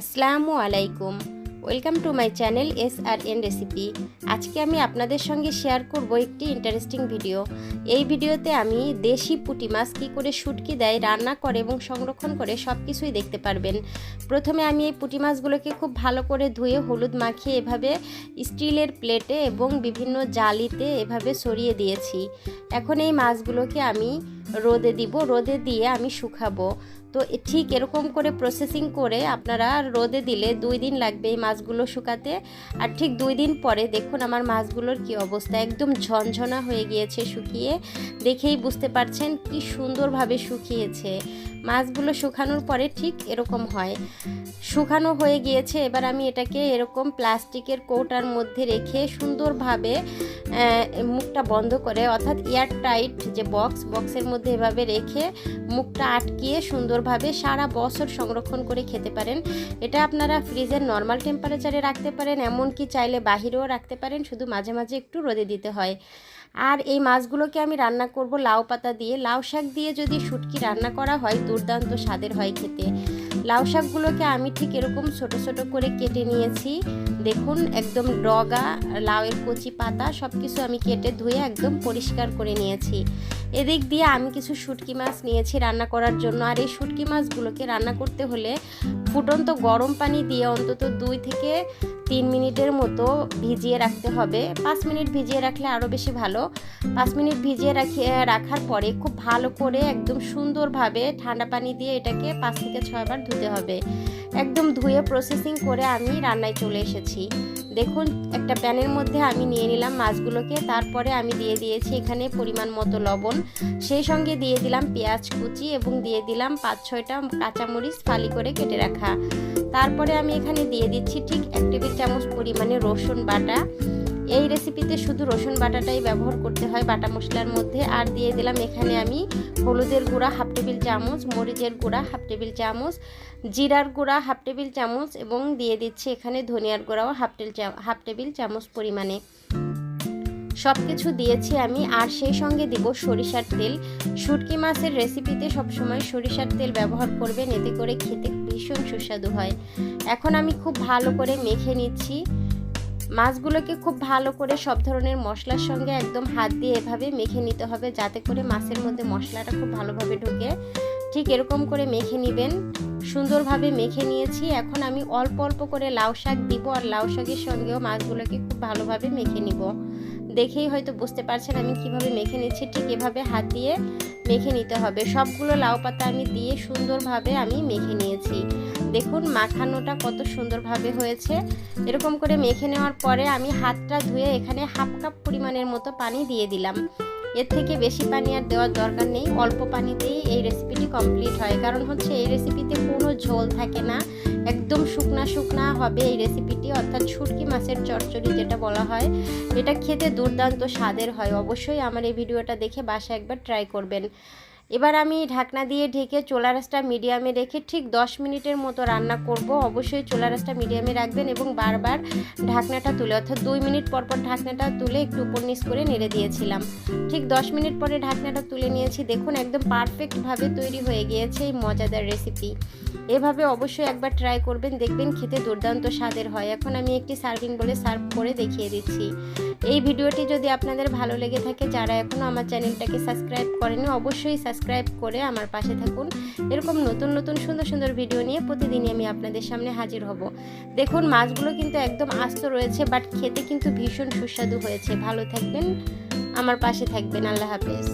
আসসালামু আলাইকুম। Welcome to my channel S R N recipe. আজকে আমি আপনাদের সঙ্গে শেয়ার করব একটি ইন্টারেস্টিং ভিডিও। এই ভিডিওতে আমি দেশি পুঁটি মাছ কী করে শুটকি দেয়, রান্না করে এবং সংরক্ষণ করে সব কিছুই দেখতে পারবেন। প্রথমে আমি এই পুটি মাছগুলোকে খুব ভালো করে ধুয়ে হলুদ মাখিয়ে এভাবে স্টিলের প্লেটে এবং বিভিন্ন জালিতে এভাবে সরিয়ে দিয়েছি। এখন এই মাছগুলোকে আমি রোদে দিব, রোদে দিয়ে আমি শুকাবো। তো ঠিক এরকম করে প্রসেসিং করে আপনারা রোদে দিলে দুই দিন লাগবে এই মাছগুলো শুকাতে। আর ঠিক দুই দিন পরে দেখুন আমার মাছগুলোর কি অবস্থা। একদম ঝনঝনা হয়ে গিয়েছে শুকিয়ে। দেখেই বুঝতে পারছেন কি সুন্দরভাবে শুকিয়েছে। মাছগুলো শুকানোর পরে ঠিক এরকম হয়। শুকানো হয়ে গিয়েছে, এবার আমি এটাকে এরকম প্লাস্টিকের কৌটার মধ্যে রেখে সুন্দরভাবে মুখটা বন্ধ করে, অর্থাৎ এয়ার টাইট যে বক্স, বক্সের মধ্যে এভাবে রেখে মুখটা আটকিয়ে সুন্দরভাবে সারা বছর সংরক্ষণ করে খেতে পারেন। এটা আপনারা ফ্রিজের নর্মাল টেম্পারেচারে রাখতে পারেন, এমনকি চাইলে বাহিরেও রাখতে পারেন, শুধু মাঝে মাঝে একটু রোদে দিতে হয়। আর এই মাছগুলোকে আমি রান্না করব লাউ পাতা দিয়ে। লাউ শাক দিয়ে যদি শুটকি রান্না করা হয়, দুর্দান্ত স্বাদের হয় খেতে। লাউ শাকগুলোকে আমি ঠিক এরকম ছোট ছোট করে কেটে নিয়েছি। দেখুন, একদম ডগা, লাউয়ের কচি পাতা সব কিছু আমি কেটে ধুয়ে একদম পরিষ্কার করে নিয়েছি। এদিক দিয়ে আমি কিছু শুটকি মাছ নিয়েছি রান্না করার জন্য। আর এই শুটকি মাছগুলোকে রান্না করতে হলে ফুটন্ত গরম পানি দিয়ে অন্তত দুই থেকে তিন মিনিটের মতো ভিজিয়ে রাখতে হবে। পাঁচ মিনিট ভিজিয়ে রাখলে আরও বেশি ভালো। পাঁচ মিনিট ভিজিয়ে রাখি রাখার পরে খুব ভালো করে একদম সুন্দরভাবে ঠান্ডা পানি দিয়ে এটাকে পাঁচ থেকে ছয়বার ধুতে হবে। একদম ধুয়ে প্রসেসিং করে আমি রান্নায় চলে এসেছি। দেখুন, একটা প্যানের মধ্যে আমি নিয়ে নিলাম মাছগুলোকে, তারপরে আমি দিয়ে দিয়েছি এখানে পরিমাণ মতো লবণ। সেই সঙ্গে দিয়ে দিলাম পেঁয়াজ কুচি এবং দিয়ে দিলাম পাঁচ ছয়টা কাঁচামরিচ ফালি করে কেটে রাখা। তারপরে আমি এখানে দিয়ে দিচ্ছি ঠিক এক টেবিল চামচ পরিমাণে রসুন বাটা। এই রেসিপিতে শুধু রসুন বাটাটাই ব্যবহার করতে হয় বাটা মশলার মধ্যে। আর দিয়ে দিলাম এখানে আমি হলুদের গুঁড়া হাফ টেবিল চামচ, মরিচের গুঁড়া হাফ টেবিল চামচ, জিরার গুঁড়া হাফ টেবিল চামচ এবং দিয়ে দিচ্ছি এখানে ধনিয়ার গুঁড়াও হাফ টেবিল হাফ টেবিল চামচ পরিমাণে। সব কিছু দিয়েছি আমি, আর সেই সঙ্গে দিব সরিষার তেল। শুটকি মাছের রেসিপিতে সবসময় সরিষার তেল ব্যবহার করবেন, এতে করে খেতে ভীষণ সুস্বাদু হয়। এখন আমি খুব ভালো করে মেখে নিচ্ছি। মাছগুলোকে খুব ভালো করে সব ধরনের মশলার সঙ্গে একদম হাত দিয়ে এভাবে মেখে নিতে হবে, যাতে করে মাছের মধ্যে মশলাটা খুব ভালোভাবে ঢুকে। ঠিক এরকম করে মেখে নেবেন। সুন্দরভাবে মেখে নিয়েছি। এখন আমি অল্প অল্প করে লাউ শাক দিব আর লাউ শাকের সঙ্গেও মাছগুলোকে খুব ভালোভাবে মেখে নিব। দেখেই হয়তো বুঝতে পারছেন আমি কীভাবে মেখে নিচ্ছি। ঠিক এভাবে হাত দিয়ে মেখে নিতে হবে। সবগুলো লাউ পাতা আমি দিয়ে সুন্দরভাবে আমি মেখে নিয়েছি। দেখুন, মাখানোটা কত সুন্দরভাবে হয়েছে। এরকম করে মেখে নেওয়ার পরে আমি হাতটা ধুয়ে এখানে হাফ কাপ পরিমাণের মতো পানি দিয়ে দিলাম। এর থেকে বেশি পানি আর দেওয়ার দরকার নেই, অল্প পানিতেই এই রেসিপিটি কমপ্লিট হয়। কারণ হচ্ছে এই রেসিপিতে কোনো ঝোল থাকে না, একদম শুকনা শুকনা হবে এই রেসিপিটি, অর্থাৎ শুটকি মাছের চচ্চড়ি যেটা বলা হয়। এটা খেতে দুর্দান্ত স্বাদের হয়। অবশ্যই আমার এই ভিডিওটা দেখে বাসা একবার ট্রাই করবেন। এবার আমি ঢাকনা দিয়ে ঢেকে চোলা রাসটা মিডিয়ামে রেখে ঠিক 10 মিনিটের মতো রান্না করব। অবশ্যই চোলা রাসটা মিডিয়ামে রাখবেন এবং বারবার ঢাকনাটা তুলে, অর্থাৎ দুই মিনিট পর পর ঢাকনাটা তুলে একটু উপর নিচ করে নেড়ে দিয়েছিলাম। ঠিক 10 মিনিট পরে ঢাকনাটা তুলে নিয়েছি। দেখুন একদম পারফেক্টভাবে তৈরি হয়ে গিয়েছে এই মজাদার রেসিপি এভাবে অবশ্যই একবার ট্রাই করবেন, দেখবেন খেতে দুর্দান্ত স্বাদের হয়। এখন আমি একটি সার্ভিং বলে সার্ভ করে দেখিয়ে দিচ্ছি। এই ভিডিওটি যদি আপনাদের ভালো লেগে থাকে, যারা এখনও আমার চ্যানেলটাকে সাবস্ক্রাইব করেনি অবশ্যই সাবস্ক্রাইব করে আমার পাশে থাকুন। এরকম নতুন নতুন, সুন্দর সুন্দর ভিডিও নিয়ে প্রতিদিনই আমি আপনাদের সামনে হাজির হব। দেখুন, মাছগুলো কিন্তু একদম আস্ত রয়েছে বাট খেতে কিন্তু ভীষণ সুস্বাদু হয়েছে। ভালো থাকবেন, আমার পাশে থাকবেন। আল্লাহ হাফেজ।